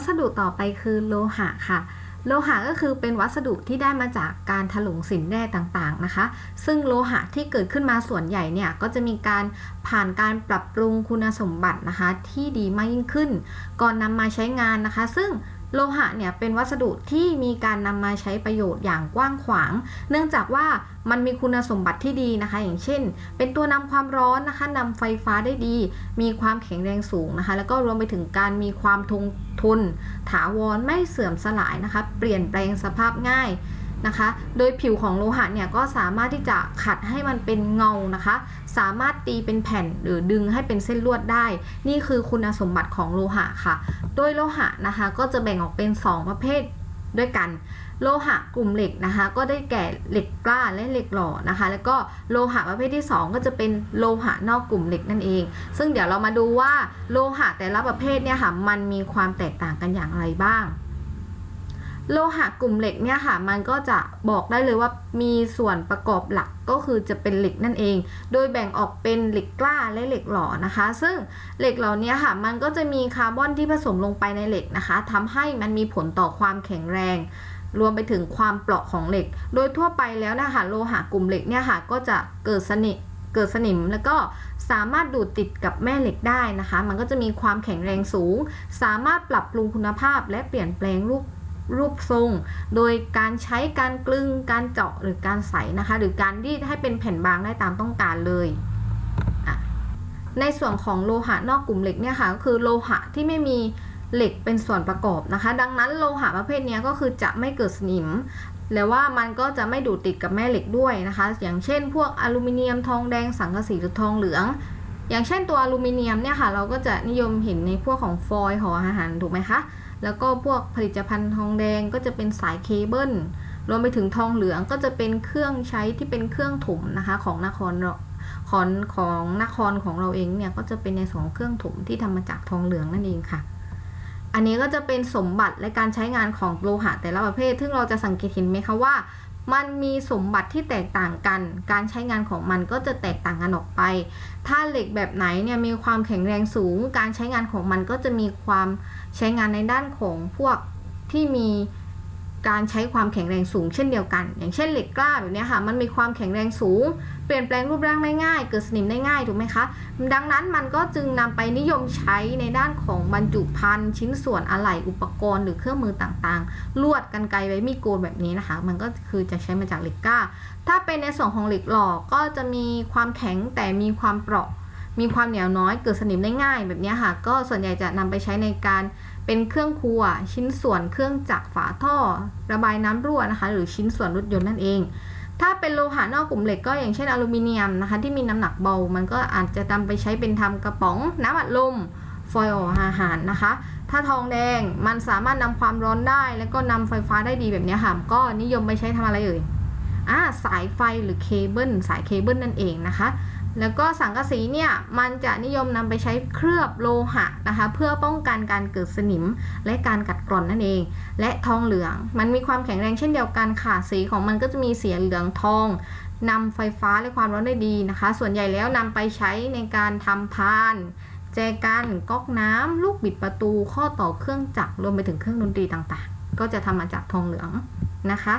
วัสดุต่อไปคือโลหะค่ะ โลหะก็คือเป็นวัสดุที่ได้มาจากการถลุงสินแร่ต่างๆนะคะ ซึ่งโลหะที่เกิดขึ้นมาส่วนใหญ่เนี่ยก็จะมีการผ่านการปรับปรุงคุณสมบัตินะคะ ที่ดีมากยิ่งขึ้น ก่อนนำมาใช้งานนะคะ ซึ่ง โลหะเนี่ยเป็นวัสดุที่มีการนำมาใช้ประโยชน์อย่างกว้างขวาง เนื่องจากว่ามันมีคุณสมบัติที่ดีนะคะ อย่างเช่น เป็นตัวนำความร้อนนะคะนำไฟฟ้าได้ดี มีความแข็งแรงสูงนะคะ แล้วก็รวมไปถึงการมีความทนทน ถาวรไม่เสื่อมสลายนะคะ เปลี่ยนแปลงสภาพง่าย นะคะ โดยผิวของโลหะเนี่ยก็สามารถที่จะขัดให้มันเป็นเงานะคะ สามารถตีเป็นแผ่นหรือดึงให้เป็นเส้นลวดได้ นี่คือคุณสมบัติของโลหะค่ะ โดยโลหะนะคะก็จะแบ่งออกเป็น 2 ประเภทด้วยกัน โลหะกลุ่มเหล็กนะคะ ก็ได้แก่เหล็กกล้าและเหล็กหล่อนะคะ แล้วก็โลหะประเภทที่ 2 ก็จะเป็นโลหะนอกกลุ่มเหล็กนั่นเอง ซึ่งเดี๋ยวเรามาดูว่าโลหะแต่ละประเภทเนี่ยค่ะมันมีความแตกต่างกันอย่างไรบ้าง โลหะกลุ่มเหล็กเนี่ยค่ะ มันก็จะบอกได้เลยว่ามีส่วนประกอบหลักก็คือจะเป็นเหล็กนั่นเอง โดยแบ่งออกเป็นเหล็กกล้าและเหล็กหล่อนะคะ ซึ่งเหล็กเหล่านี้ค่ะ มันก็จะมีคาร์บอนที่ผสมลงไปในเหล็กนะคะทำให้มันมีผลต่อความแข็งแรง รวมไปถึงความเปราะของเหล็ก โดยทั่วไปแล้วนะคะโลหะกลุ่มเหล็กเนี่ยค่ะ ก็จะเกิดสนิเกิดสนิมแล้วก็สามารถดูดติดกับแม่เหล็กได้นะคะ มันก็จะมีความแข็งแรงสูง สามารถปรับปรุงคุณภาพและเปลี่ยนแปลงรูป รูปทรง โดยการใช้การกลึง การเจาะหรือการใสนะคะ หรือการรีดให้เป็นแผ่นบางได้ตามต้องการเลยในส่วนของโลหะนอกกลุ่มเหล็กเนี่ยค่ะก็คือโลหะที่ไม่มีเหล็กเป็นส่วนประกอบนะคะ ดังนั้นโลหะประเภทนี้ก็คือจะไม่เกิดสนิมแล้วว่ามันก็จะไม่ดูดติดกับแม่เหล็กด้วยนะคะ อย่างเช่น พวกอลูมิเนียมทองแดงสังกะสีหรือทองเหลือง อย่างเช่นตัวอลูมิเนียมเนี่ยค่ะ เราก็จะนิยมเห็นในพวกของฟอยล์ห่ออาหารถูกไหมคะ แล้วก็พวกผลิตภัณฑ์ทองแดงก็จะเป็นสายเคเบิลรวมไปถึงทองเหลืองก็จะเป็นเครื่องใช้ที่เป็นเครื่องถมนะคะของนครของของนครของเราเองเนี่ยก็จะเป็นในส่วนของเครื่องถมที่ทำมาจากทองเหลืองนั่นเองค่ะ อันนี้ก็จะเป็นสมบัติและการใช้งานของโลหะแต่ละประเภท ซึ่งเราจะสังเกตเห็นไหมคะว่า มันมีสมบัติที่แตกต่างกัน การใช้งานของมันก็จะแตกต่างกันออกไป ถ้าเหล็กแบบไหนเนี่ยมีความแข็งแรงสูง การใช้งานของมันก็จะมีความใช้งานในด้านของพวกที่มี การใช้ความแข็งแรงสูงเช่นเดียวกัน อย่างเช่นเหล็กกล้าแบบเนี้ยค่ะ มันมีความแข็งแรงสูง เปลี่ยนแปลงรูปร่างได้ง่าย เกิดสนิมได้ง่ายถูกไหมคะ ดังนั้นมันก็จึงนำไปนิยมใช้ในด้านของบรรจุภัณฑ์ชิ้นส่วนอะไหล่อุปกรณ์หรือเครื่องมือต่างๆ ลวดกันไกรไว้มีดโกนแบบนี้นะคะ มันก็คือจะใช้มาจากเหล็กกล้า ถ้าเป็นในส่วนของเหล็กหล่อก็จะมีความแข็งแต่มีความเปราะ มีความเหนียวน้อย เกิดสนิมได้ง่าย แบบนี้ค่ะ ก็ส่วนใหญ่จะนำไปใช้ในการ เป็นเครื่องครัว ชิ้นส่วนเครื่องจักรฝาท่อ ระบายน้ำรั่วนะคะ หรือชิ้นส่วนรถยนต์นั่นเอง ถ้าเป็นโลหะนอกกลุ่มเหล็กก็อย่างเช่นอลูมิเนียมนะคะ ที่มีน้ำหนักเบา มันก็อาจจะนำไปใช้เป็นทำกระป๋อง น้ำอัดลมฟอยล์อาหารนะคะ ถ้าทองแดงมันสามารถนำความร้อนได้ แล้วก็นำไฟฟ้าได้ดีแบบนี้ค่ะ ก็นิยมไปใช้ทำอะไรเอ่ยอ่าสายไฟหรือเคเบิลสายเคเบิลนั่นเองนะคะ แล้วก็สังกะสีเนี่ยมันจะนิยมนำไปใช้เคลือบโลหะนะคะ เพื่อป้องกันการเกิดสนิมและการกัดกร่อนนั่นเอง และทองเหลือง มันมีความแข็งแรงเช่นเดียวกันค่ะสีของมันก็จะมีสีเหลืองทองนำไฟฟ้าและความร้อนได้ดีนะคะ ส่วนใหญ่แล้วนำไปใช้ในการทำพาน แจกันก๊อกน้ำลูกบิดประตู ข้อต่อเครื่องจักรรวมไปถึงเครื่องดนตรีต่างๆ ก็จะทำมาจากทองเหลืองนะคะ